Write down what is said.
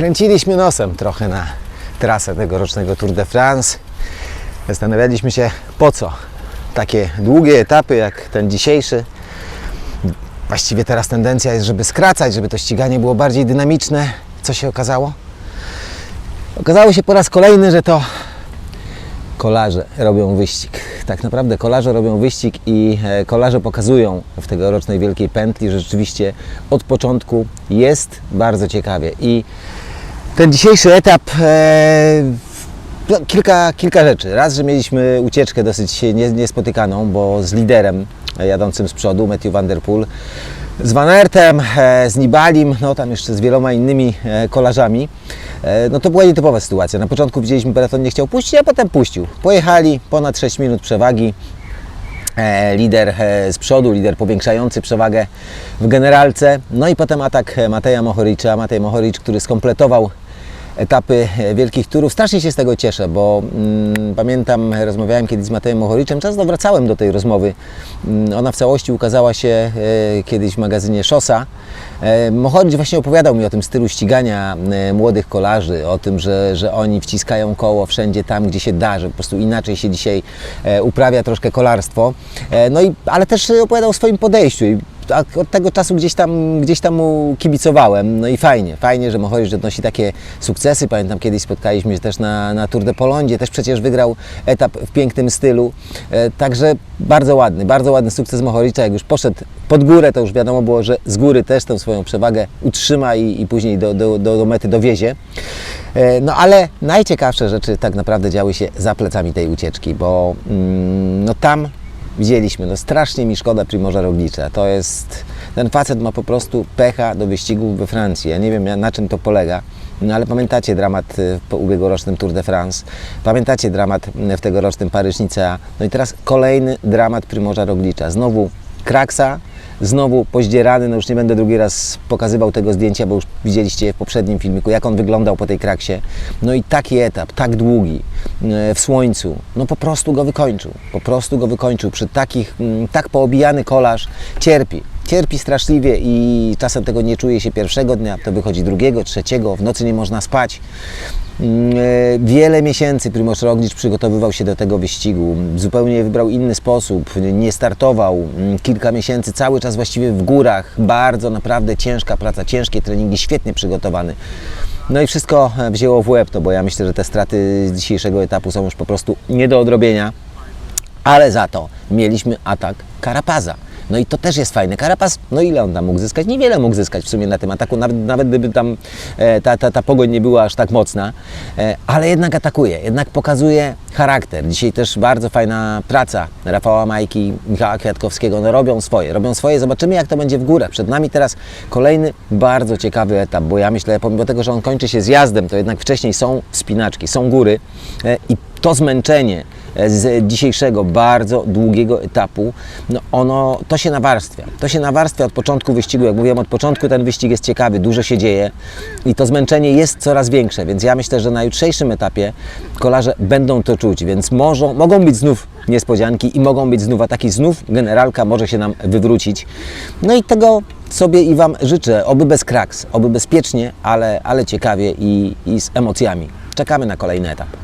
Kręciliśmy nosem trochę na trasę tegorocznego Tour de France. Zastanawialiśmy się po co takie długie etapy jak ten dzisiejszy. Właściwie teraz tendencja jest, żeby skracać, żeby to ściganie było bardziej dynamiczne. Co się okazało? Okazało się po raz kolejny, że to kolarze robią wyścig. Tak naprawdę kolarze robią wyścig i e, kolarze pokazują w tegorocznej Wielkiej Pętli, że rzeczywiście od początku jest bardzo ciekawie. I ten dzisiejszy etap e, no, kilka, kilka rzeczy. Raz, że mieliśmy ucieczkę dosyć nie, niespotykaną, bo z liderem jadącym z przodu, Matthew Van z Van Aertem, e, z Nibalim, no tam jeszcze z wieloma innymi e, kolarzami. E, No to była nietypowa sytuacja. Na początku widzieliśmy, peloton nie chciał puścić, a potem puścił. Pojechali, ponad 6 minut przewagi. Lider z przodu, lider powiększający przewagę w generalce. No i potem atak Mateja Mohoricza. Matej Mohoric, który skompletował etapy e, wielkich turów. Strasznie się z tego cieszę, bo mm, pamiętam, rozmawiałem kiedyś z Matejem Mohoriczem, często wracałem do tej rozmowy. Mm, ona w całości ukazała się e, kiedyś w magazynie Szosa. E, właśnie opowiadał mi o tym stylu ścigania e, młodych kolarzy, o tym, że, że oni wciskają koło wszędzie tam, gdzie się da, że po prostu inaczej się dzisiaj e, uprawia troszkę kolarstwo. E, no i, ale też opowiadał o swoim podejściu i od tego czasu gdzieś tam, gdzieś tam mu kibicowałem. No i fajnie, fajnie, że Mohoric odnosi takie sukcesy. Pamiętam kiedyś spotkaliśmy się też na, na Tour de Polondzie, też przecież wygrał etap w pięknym stylu. E, także bardzo ładny, bardzo ładny sukces Mohoricza. Jak już poszedł pod górę, to już wiadomo było, że z góry też tę swoją przewagę utrzyma i, i później do, do, do, do mety dowiezie. E, No ale najciekawsze rzeczy tak naprawdę działy się za plecami tej ucieczki, bo mm, no tam widzieliśmy, no strasznie mi szkoda Primorza Roglicza. To jest, ten facet ma po prostu pecha do wyścigów we Francji. Ja nie wiem na czym to polega, no ale pamiętacie dramat y, po ubiegłorocznym Tour de France, pamiętacie dramat y, w tegorocznym Paryż-Nicea, no i teraz kolejny dramat Primorza Roglicza. Znowu kraksa, znowu poździerany, no już nie będę drugi raz pokazywał tego zdjęcia, bo już widzieliście w poprzednim filmiku, jak on wyglądał po tej kraksie. No i taki etap, tak długi, e, w słońcu, no po prostu go wykończył. Po prostu go wykończył. Przy takich, mm, tak poobijany kolarz cierpi. Cierpi straszliwie i czasem tego nie czuje się pierwszego dnia, to wychodzi drugiego, trzeciego, w nocy nie można spać. Mm, e, Wiele miesięcy Primoz Roglic przygotowywał się do tego wyścigu. Zupełnie wybrał inny sposób, nie startował. Mm, Kilka miesięcy cały czas właściwie w górach. Bardzo naprawdę ciężka praca, ciężkie treningi, świetnie przygotowany. No i wszystko e, wzięło w łeb, to bo ja myślę, że te straty z dzisiejszego etapu są już po prostu nie do odrobienia. Ale za to mieliśmy atak Karapaza. No i to też jest fajne. Karapaz, no ile on tam mógł zyskać? Niewiele mógł zyskać w sumie na tym ataku, nawet, nawet gdyby tam e, ta, ta, ta pogoń nie była aż tak mocna, e, ale jednak atakuje, jednak pokazuje charakter. Dzisiaj też bardzo fajna praca Rafała Majki, Michała Kwiatkowskiego. No robią swoje, robią swoje. Zobaczymy jak to będzie w górę. Przed nami teraz kolejny bardzo ciekawy etap, bo ja myślę, pomimo tego, że on kończy się zjazdem, to jednak wcześniej są wspinaczki, są góry e, i to zmęczenie z dzisiejszego bardzo długiego etapu, no ono, to się nawarstwia. To się nawarstwia od początku wyścigu. Jak mówiłem, od początku ten wyścig jest ciekawy, dużo się dzieje i to zmęczenie jest coraz większe, więc ja myślę, że na jutrzejszym etapie kolarze będą to czuć, więc może, mogą być znów niespodzianki i mogą być znów ataki, znów generalka może się nam wywrócić. No i tego sobie i Wam życzę, oby bez kraks, oby bezpiecznie, ale, ale ciekawie i, i z emocjami. Czekamy na kolejny etap.